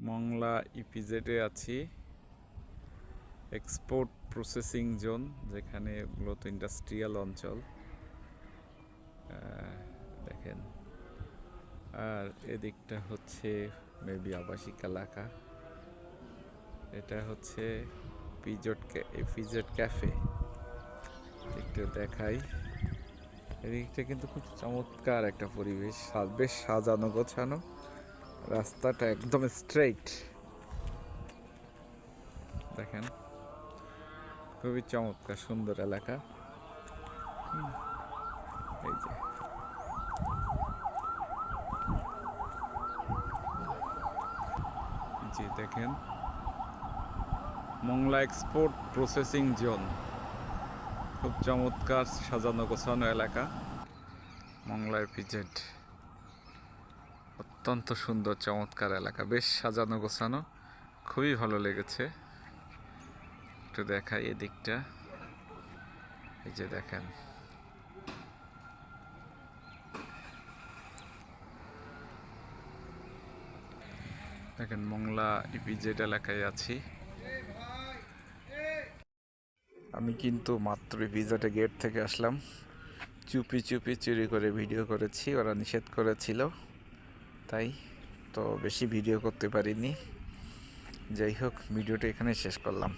মংলা ইপিজেডে আছি। Export processing zone যেখানে মূলত ইন্ডাস্ট্রিয়াল অঞ্চল। দেখেন। আর এদিকটা হচ্ছে মেবি আবাসিক এলাকা। এটা হচ্ছে পিজট পিজেড ক্যাফে একটু দেখাই। এদিকটা কিন্তু খুব চমৎকার একটা পরিবেশ। বেশ সাজানো গোছানো। রাস্তাটা একদম স্ট্রেইট দেখেন, খুবই চমৎকার, সুন্দর এলাকা। এই যে। জি দেখেন, মংলা এক্সপোর্ট প্রসেসিং জোন খুব চমৎকার, সাজানো গোছানো এলাকা। মংলার পিজেড অত্যন্ত সুন্দর, চমৎকার এলাকা। বেশ সাজানো গোছানো, খুবই ভালো লেগেছে। একটু দেখাই এদিকটা। এই যে দেখেন। দেখেন, মংলা ইপিজেড এলাকায় আছি। আমি কিন্তু মাত্র ইপিজেডে গেট থেকে আসলাম। চুপি চুপি চুরি করে ভিডিও করেছি, ওরা নিষেধ করেছিল। তাই তো বেশি ভিডিও করতে পারিনি। যাই হোক ভিডিওটা এখানে শেষ করলাম।